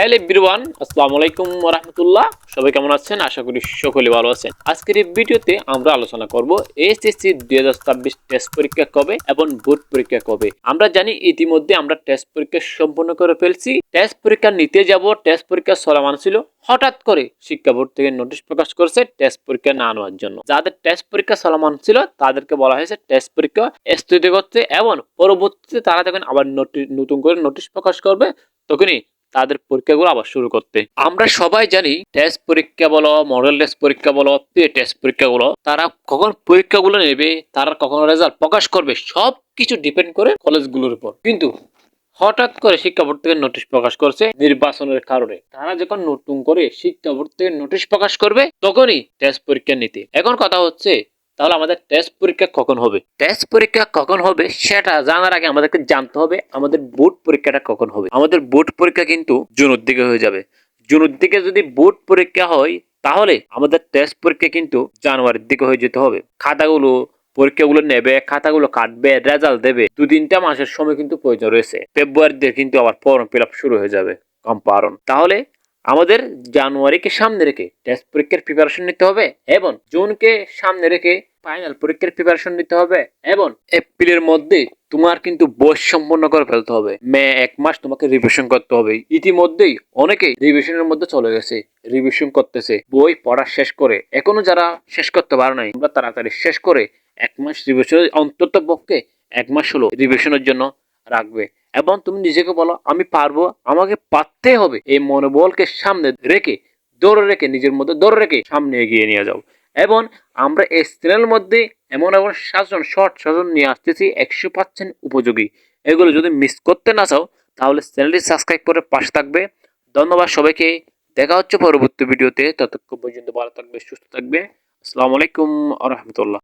Hello everyone, আসসালামু আলাইকুম রহমতুল্লাহ সবাই কেমন আছেন? আশা করি সকলে ভালো আছেন। আজকের এই ভিডিওতে আমরা আলোচনা করব এসএসসি দুই হাজার ছাব্বিশ টেস্ট পরীক্ষা কবে এবং বোর্ড পরীক্ষা কবে। আমরা জানি ইতিমধ্যে আমরা টেস্ট পরীক্ষা সম্পন্ন করে ফেলছি। টেস্ট পরীক্ষা নিতে যাব টেস্ট পরীক্ষা চলমান ছিল। হঠাৎ করে শিক্ষা বোর্ড থেকে নোটিশ প্রকাশ করছে টেস্ট পরীক্ষা না নেওয়ার জন্য। যাদের টেস্ট পরীক্ষা চলমান ছিল, তাদেরকে বলা হয়েছে টেস্ট পরীক্ষা স্থগিত করতে এবং পরবর্তীতে তারা যখন আবার নোটি- নতুন করে নোটিশ প্রকাশ করবে, তখনই তাদের পরীক্ষাগুলো আবার শুরু করতে। আমরা সবাই জানি টেস্ট পরীক্ষা বলো মডেল টেস্ট পরীক্ষা বলো পে টেস্ট পরীক্ষাগুলো তারা কখন পরীক্ষাগুলো নেবে, তারা কখন রেজাল্ট প্রকাশ করবে সব কিছু ডিপেন্ড করে কলেজগুলোর উপর। কিন্তু হঠাৎ করে শিক্ষা বোর্ড থেকে নোটিশ প্রকাশ করছে নির্বাচনের কারণে। তারা যখন নতুন করে শিক্ষা বোর্ড থেকে নোটিশ প্রকাশ করবে, তখনই টেস্ট পরীক্ষা নিতে। এখন কথা হচ্ছে তাহলে আমাদের টেস্ট পরীক্ষা কখন হবে? টেস্ট পরীক্ষা কখন হবে সেটা জানার আগে আমাদেরকে জানতে হবে আমাদের বোর্ড পরীক্ষাটা কখন হবে। আমাদের বোর্ড পরীক্ষা কিন্তু জুনের দিকে হয়ে যাবে। জুনের দিকে যদি বোর্ড পরীক্ষা হয়, তাহলে আমাদের টেস্ট পরীক্ষা কিন্তু জানুয়ারির দিকে হয়ে যেতে হবে। খাতাগুলো, পরীক্ষাগুলো নেবে, খাতাগুলো কাটবে রেজাল্ট দেবে। দু তিনটা মাসের সময় কিন্তু প্রয়োজন রয়েছে। ফেব্রুয়ারিতে কিন্তু আবার ফর্ম ফিল আপ শুরু হয়ে যাবে। কম্পারণ তাহলে আমাদের জানুয়ারিকে সামনে রেখে টেস্ট পরীক্ষার প্রিপারেশন নিতে হবে এবং জুনকে সামনে রেখে ফাইনাল পরীক্ষার প্রিপারেশন নিতে হবে এবং এপ্রিলের মধ্যে তোমার কিন্তু বয়স সম্পন্ন করে ফেলতে হবে। মে এক মাস তোমাকে রিভিশন করতে হবে। ইতিমধ্যেই অনেকেই রিভিশনের মধ্যে চলে গেছে রিভিশন করতেছে, বই পড়া শেষ করে। এখনও যারা শেষ করতে পারে নাই তোমরা তাড়াতাড়ি শেষ করে এক মাস রিভিশন অন্তত পক্ষে এক মাস হলো রিভিশনের জন্য রাখবে। এবং তুমি নিজেকে বলো, আমি পারব, আমাকে পারতে হবে। এই মনোবলকে সামনে রেখে দৌড়ে রেখে, নিজের মধ্যে দৌড়ে রেখে সামনে এগিয়ে নিয়ে যাও। এবং আমরা এই চ্যানেলের মধ্যে এমন এমন সাতজন, শর্ট সাজন নিয়ে আসতেছি, একশো পার্সেন্ট উপযোগী। এগুলো যদি মিস করতে না চাও, তাহলে চ্যানেলটি সাবস্ক্রাইব করে পাশে থাকবে। ধন্যবাদ সবাইকে। দেখা হচ্ছে পরবর্তী ভিডিওতে। ততক্ষণ পর্যন্ত ভালো থাকবে, সুস্থ থাকবে। আসসালামু আলাইকুম আ রহমতুল্লাহ।